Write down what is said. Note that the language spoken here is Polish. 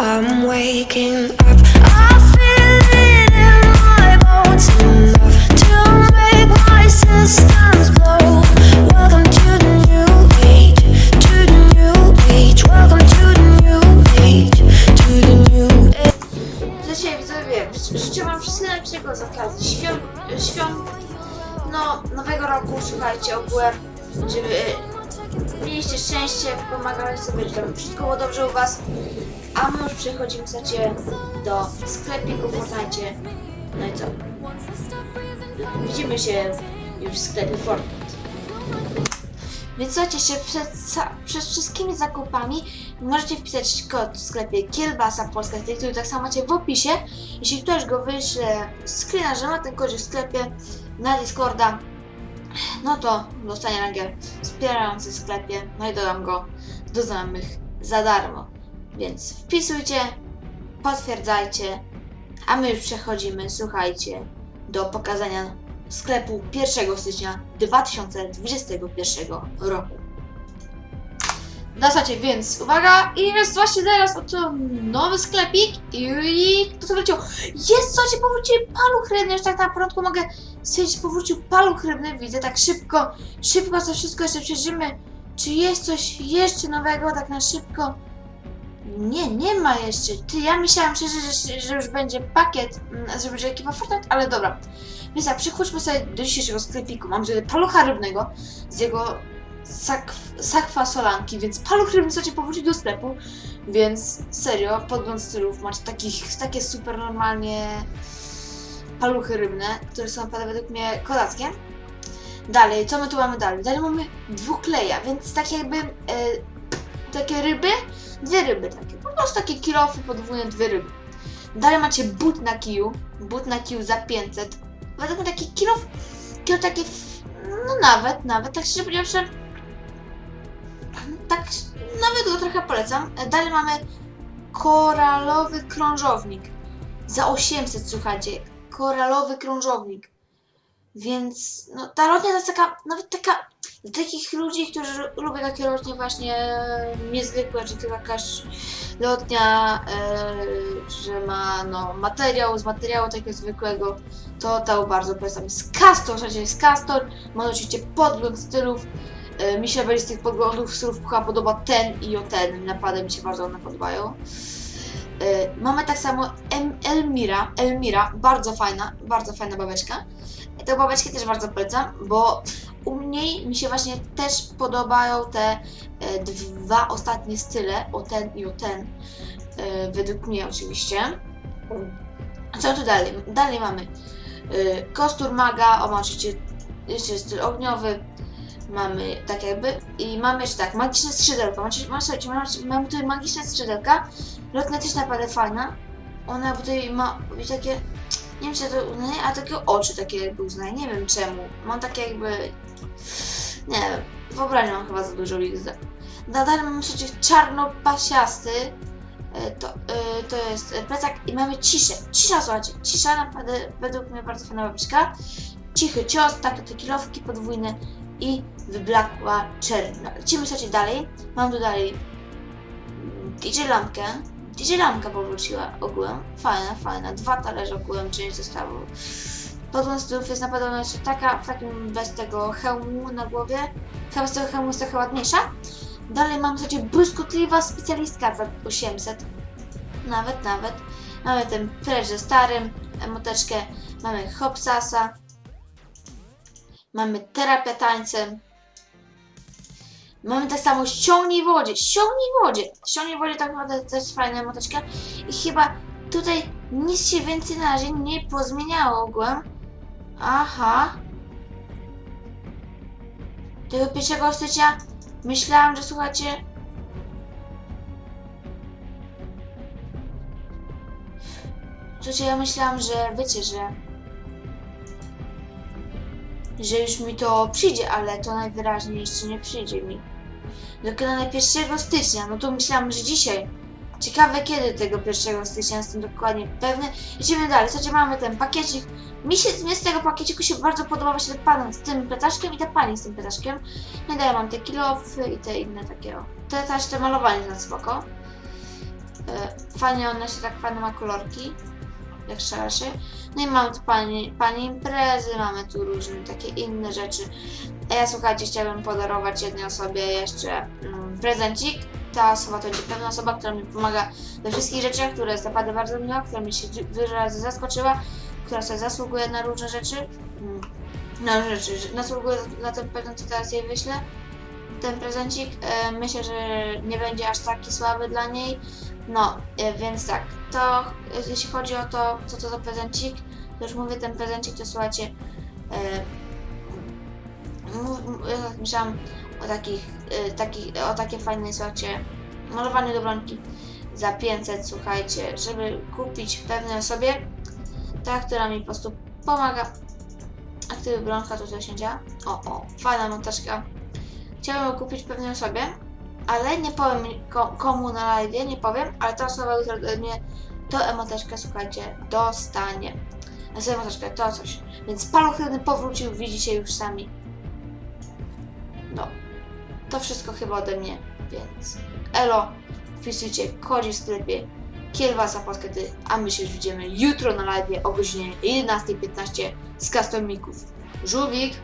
I'm życzę wam wszystkiego najlepszego świąt, świąt, no, nowego roku, słuchajcie, ogółem, żeby mieliście szczęście, pomagali sobie, żeby wszystko było dobrze u was, a my już przechodzimy, słuchajcie, do sklepiku w Fortnite, no i co? Widzimy się już w sklepie Fortnite. Więc słuchajcie, się przed, przed wszystkimi zakupami możecie wpisać kod w sklepie Kielbasa Polska, który tak samo macie w opisie. Jeśli ktoś go wyśle screena, że ma ten kod w sklepie na Discorda, no to dostanie rangier wspierający sklepie, no i dodam go do znajomych za darmo. Więc wpisujcie, potwierdzajcie, a my już przechodzimy, słuchajcie, do pokazania sklepu 1 stycznia 2021 roku. Dasacie, więc uwaga, i jest właśnie teraz oto nowy sklepik i kto to wleciał? Jest, słuchajcie, powrócił paluch rybny, już tak na początku mogę stwierdzić, powrócił paluch rybny, widzę tak szybko, szybko to wszystko jeszcze przejrzymy, czy jest coś jeszcze nowego, tak na szybko. Nie, nie ma jeszcze. Ty, ja myślałam szczerze, że, że już będzie pakiet, mm, że będzie ekipa Fortnite, ale dobra. Więc tak, przechodźmy sobie do dzisiejszego sklepiku. Mam tutaj palucha rybnego z jego sak, sakwa solanki, więc paluch rybny chcecie powrócić do sklepu, więc serio, podgląd stylów, macie takich, takie super normalnie paluchy rybne, które są naprawdę według mnie kozackie. Dalej, co my tu mamy dalej? Dalej mamy dwukleja, więc tak jakby e, takie ryby, dwie ryby takie, po prostu takie kilofy podwójne, dwie ryby. Dalej macie but na kiju, but na kiju za 500. Według mnie taki kilof, kilo takie, f- no nawet, nawet, tak szczerze powiedziawszy, tak nawet go trochę polecam. Dalej mamy koralowy krążownik za 800, słuchajcie, koralowy krążownik. Więc no, ta lotnia to jest taka, nawet taka, dla takich ludzi, którzy lubią takie lotnie właśnie niezwykłe, czy to jakaś lotnia, e, że ma no, materiał z materiału takiego zwykłego, to to bardzo polecam. Jest Castor, słuchajcie, jest Castor, ma oczywiście podgląd stylów, E, Mi się z tych podglądów stylów chyba podoba ten i o ten. Naprawdę mi się bardzo one podobają. E, Mamy tak samo Elmira. Elmira, bardzo fajna, bardzo fajna babeczka. Tę babeczkę też bardzo polecam, bo u mnie mi się właśnie też podobają te e, dwa ostatnie style, o ten i o ten. E, według mnie oczywiście. Co tu dalej? Dalej mamy kostur maga, o ma oczywiście jeszcze styl ogniowy, mamy tak jakby i mamy jeszcze tak, magiczne słuchajcie, mamy, mamy tutaj magiczne strzydelka. Lotna też naprawdę fajna. Ona tutaj ma takie, nie wiem czy to uznaje, a takie oczy takie jakby uznaje, nie wiem czemu. Mam takie jakby, nie wiem, wyobraźnię mam chyba za dużo XD. Nadal mamy słuchajcie czarnopasiasty, E, to, e, to jest plecak i mamy ciszę. Cisza, słuchajcie, cisza naprawdę według mnie bardzo fajna babiczka. Cichy cios, takie te kilowki podwójne i wyblakła czerwna. Lecimy słuchajcie dalej. Mam tu dalej mm, DJ lampkę. Lampka powróciła ogółem. Fajna, fajna. Dwa talerze ogółem, część zestawu. Podłącz stylów jest na pewno jeszcze taka, w takim bez tego hełmu na głowie. Chyba z tego hełmu jest trochę ładniejsza. Dalej mam słuchajcie błyskotliwa specjalistka za 800. Nawet, nawet. Mamy ten precz ze starym, emoteczkę. Mamy hopsasa. Mamy terapię tańcem. Mamy tak samo ściągnij wodzie. Ściągnij wodzie. Ściągnij wodzie tak naprawdę też fajna emoteczka. I chyba tutaj nic się więcej na razie nie pozmieniało ogółem. Aha. Tego pierwszego stycznia myślałam, że słuchacie. Słuchajcie, ja myślałam, że wiecie, że że już mi to przyjdzie, ale to najwyraźniej jeszcze nie przyjdzie mi. Na 1 stycznia, no to myślałam, że dzisiaj. Ciekawe kiedy tego 1 stycznia, jestem dokładnie pewny. Idziemy dalej, słuchajcie, mamy ten pakiecik. Mi się mnie z tego pakieciku się bardzo podoba właśnie ten pan z tym plecaszkiem i ta pani z tym plecaszkiem. No i mam te kilofy i te inne takie o. Te też te malowanie na spoko. E, fajnie ona się tak fajne ma kolorki, jak szalaszy. No i mamy tu pani, pani imprezy, mamy tu różne takie inne rzeczy. A ja słuchajcie, chciałabym podarować jednej osobie jeszcze mm, prezencik. Ta osoba to będzie pewna osoba, która mi pomaga we wszystkich rzeczach, która jest naprawdę bardzo miła, która mi się wyrazy zaskoczyła, która sobie zasługuje na różne rzeczy. Mm, Na rzeczy, zasługuje na ten prezent, co teraz jej wyślę. Ten prezencik. E, myślę, że nie będzie aż taki słaby dla niej. No, e, więc tak, to jeśli chodzi o to, co to za prezencik, to już mówię, ten prezencik to słuchajcie, e, tak myślałam o takich, e, takich, o takie fajne, słuchajcie, malowanie do za 500, słuchajcie, żeby kupić pewnej osobie, ta, która mi po prostu pomaga. Aktywy bronka tutaj się działa. O, o, fajna montażka. Chciałabym ją kupić pewnej osobie, ale nie powiem ko- komu na live, nie powiem, ale ta osoba, która ode mnie to emoteczkę, słuchajcie, dostanie. A sobie emoteczkę, to coś. Więc paluchny powrócił, widzicie już sami. No, to wszystko chyba ode mnie, więc elo, wpisujcie kodzi w sklepie Kielbasa Paskety, a my się widzimy jutro na live o godzinie 11.15 z Customików. Żółwik,